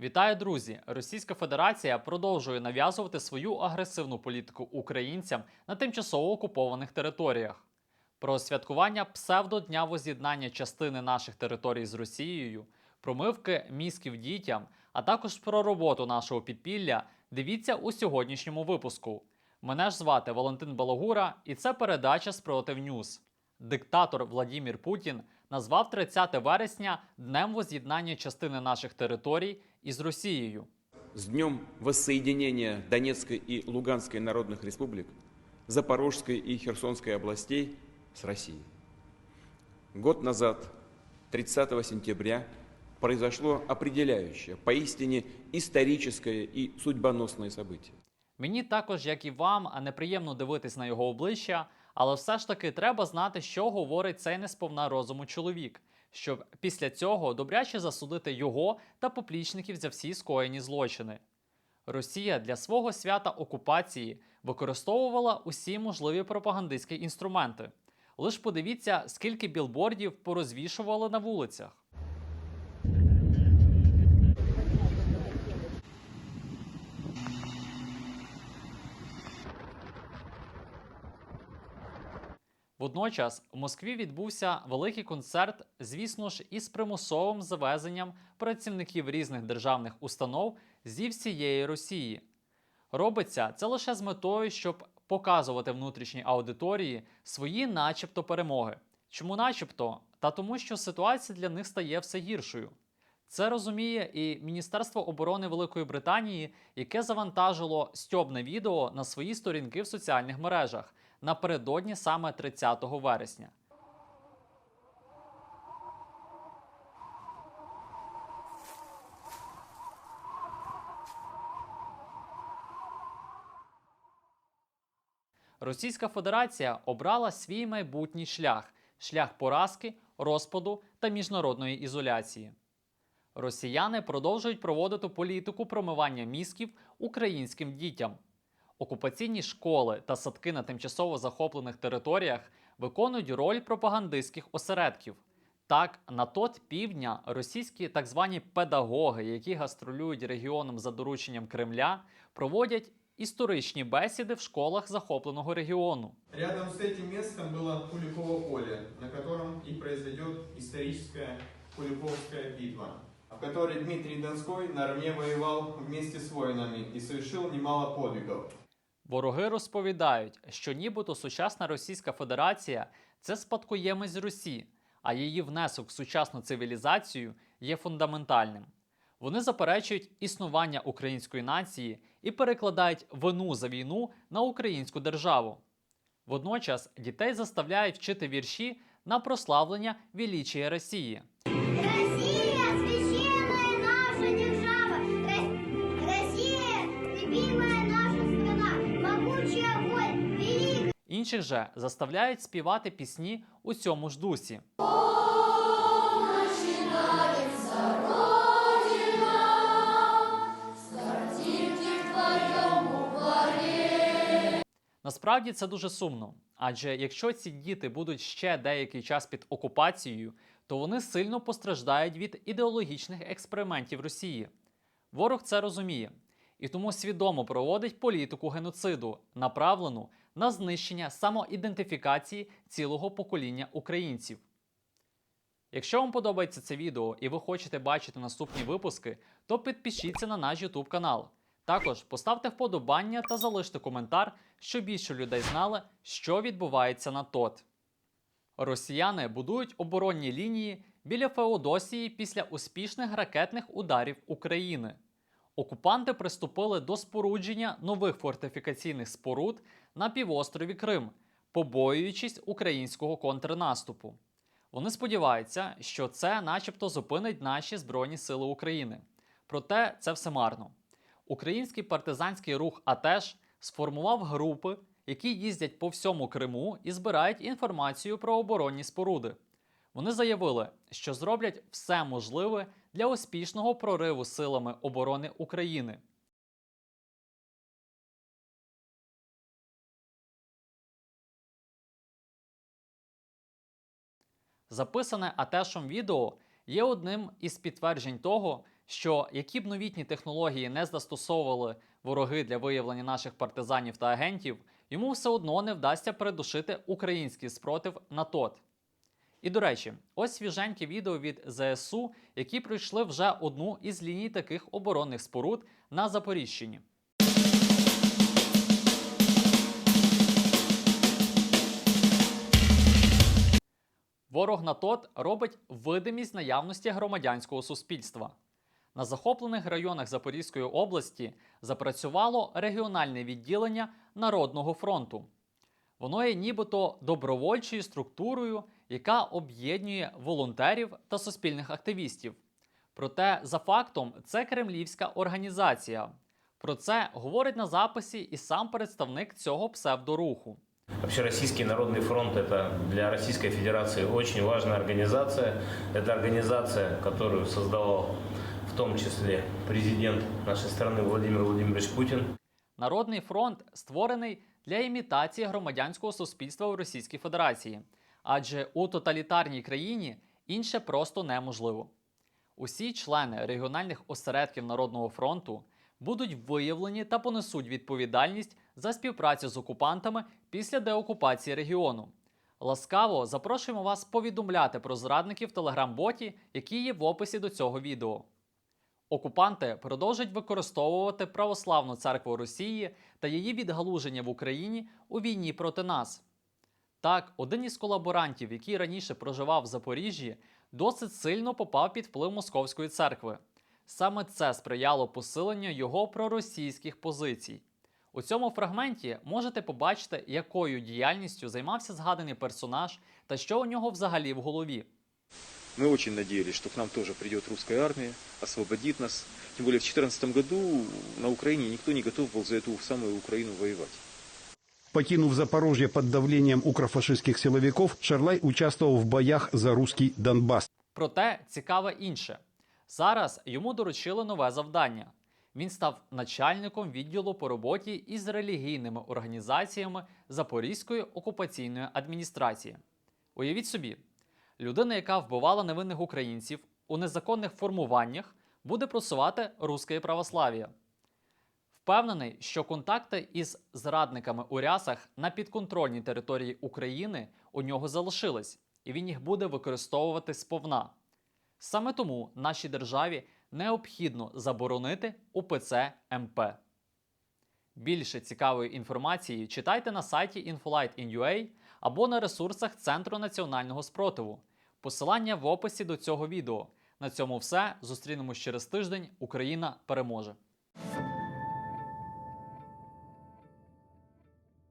Вітаю, друзі! Російська Федерація продовжує нав'язувати свою агресивну політику українцям на тимчасово окупованих територіях. Про святкування псевдодня воз'єднання частини наших територій з Росією, промивки мізків дітям, а також про роботу нашого підпілля. Дивіться у сьогоднішньому випуску. Мене ж звати Валентин Балагура, і це передача Спротив Ньюз. Диктатор Владімір Путін назвав 30 вересня днем воз'єднання частини наших територій із Росією. С днем воссоединения Донецкой и Луганской народных республик, Запорожской и Херсонской областей с Россией. Год назад, 30 сентября, произошло определяющее, поистине историческое и судьбоносное событие. Мені також, як і вам, а неприємно дивитись на його обличчя, але все ж таки треба знати, що говорить цей несповна розуму чоловік, щоб після цього добряче засудити його та поплічників за всі скоєні злочини. Росія для свого свята окупації використовувала усі можливі пропагандистські інструменти. Лиш подивіться, скільки білбордів порозвішували на вулицях. Водночас в Москві відбувся великий концерт, звісно ж, із примусовим завезенням працівників різних державних установ зі всієї Росії. Робиться це лише з метою, щоб показувати внутрішній аудиторії свої, начебто, перемоги. Чому начебто? Та тому, що ситуація для них стає все гіршою. Це розуміє і Міністерство оборони Великої Британії, яке завантажило стьобне відео на свої сторінки в соціальних мережах напередодні саме 30 вересня. Російська Федерація обрала свій майбутній шлях шлях поразки, розпаду та міжнародної ізоляції. Росіяни продовжують проводити політику промивання мізків українським дітям. Окупаційні школи та садки на тимчасово захоплених територіях виконують роль пропагандистських осередків. Так, на тот півдня російські так звані педагоги, які гастролюють регіоном за дорученням Кремля, проводять історичні бесіди в школах захопленого регіону. Рядом с этим местом было Куликово поле, на котором и произойдет историческая Куликовская битва, в которой Дмитрий Донской наравне воевал вместе с воинами и совершил немало подвигов. Вороги розповідають, що нібито сучасна Російська Федерація це спадкоємець Русі, а її внесок в сучасну цивілізацію є фундаментальним. Вони заперечують існування української нації і перекладають вину за війну на українську державу. Водночас дітей заставляють вчити вірші на прославлення величия Росії. Інших же заставляють співати пісні у цьому ж дусі. Насправді це дуже сумно. Адже якщо ці діти будуть ще деякий час під окупацією, то вони сильно постраждають від ідеологічних експериментів Росії. Ворог це розуміє і тому свідомо проводить політику геноциду, направлену на знищення самоідентифікації цілого покоління українців. Якщо вам подобається це відео і ви хочете бачити наступні випуски, то підпишіться на наш YouTube канал. Також поставте вподобання та залиште коментар, щоб більше людей знали, що відбувається на ТОТ. Росіяни будують оборонні лінії біля Феодосії після успішних ракетних ударів України. Окупанти приступили до спорудження нових фортифікаційних споруд на півострові Крим, побоюючись українського контрнаступу. Вони сподіваються, що це, начебто, зупинить наші Збройні Сили України. Проте це все марно. Український партизанський рух АТЕШ сформував групи, які їздять по всьому Криму і збирають інформацію про оборонні споруди. Вони заявили, що зроблять все можливе для успішного прориву силами оборони України. Записане Атешом відео є одним із підтверджень того, що які б новітні технології не застосовували вороги для виявлення наших партизанів та агентів, йому все одно не вдасться передушити український спротив на тот. І до речі, ось свіженьке відео від ЗСУ, які пройшли вже одну із ліній таких оборонних споруд на Запоріжчині. Ворог на тот робить видимість наявності громадянського суспільства. На захоплених районах Запорізької області запрацювало регіональне відділення Народного фронту. Воно є нібито добровольчою структурою, яка об'єднує волонтерів та суспільних активістів. Проте, за фактом, це кремлівська організація. Про це говорить на записі і сам представник цього псевдоруху. Вообще Российский народный фронт – это для Российской Федерации очень важная организация. Это организация, которую создавал в том числе президент нашей страны Владимир Владимирович Путин. Народний фронт створений для імітації громадянського суспільства у Російській Федерації, адже у тоталітарній країні інше просто неможливо. Усі члени регіональних осередків Народного фронту будуть виявлені та понесуть відповідальність за співпрацю з окупантами після деокупації регіону. Ласкаво запрошуємо вас повідомляти про зрадників в телеграм-боті, які є в описі до цього відео. Окупанти продовжать використовувати православну церкву Росії та її відгалуження в Україні у війні проти нас. Так, один із колаборантів, який раніше проживав в Запоріжжі, досить сильно попав під вплив Московської церкви. Саме це сприяло посиленню його проросійських позицій. У цьому фрагменті можете побачити, якою діяльністю займався згаданий персонаж та що у нього взагалі в голові. Мы очень надеялись, что к нам тоже придет русская армия, освободит нас. Тем более в 2014 году на Украине никто не готов был за эту самую Украину воевать. Покинув Запорожье под давлением укрофашистских силовиков, Шарлай участвовал в боях за русский Донбасс. Проте цікаве інше. Зараз йому доручили нове завдання. Він став начальником відділу по роботі із релігійними організаціями Запорізької окупаційної адміністрації. Уявіть собі, людина, яка вбивала невинних українців у незаконних формуваннях, буде просувати русське православ'я. Впевнений, що контакти із зрадниками у рясах на підконтрольній території України у нього залишились, і він їх буде використовувати сповна. Саме тому нашій державі необхідно заборонити УПЦ МП. Більше цікавої інформації читайте на сайті Infolight.in.ua або на ресурсах Центру національного спротиву. Посилання в описі до цього відео. На цьому все. Зустрінемось через тиждень. Україна переможе!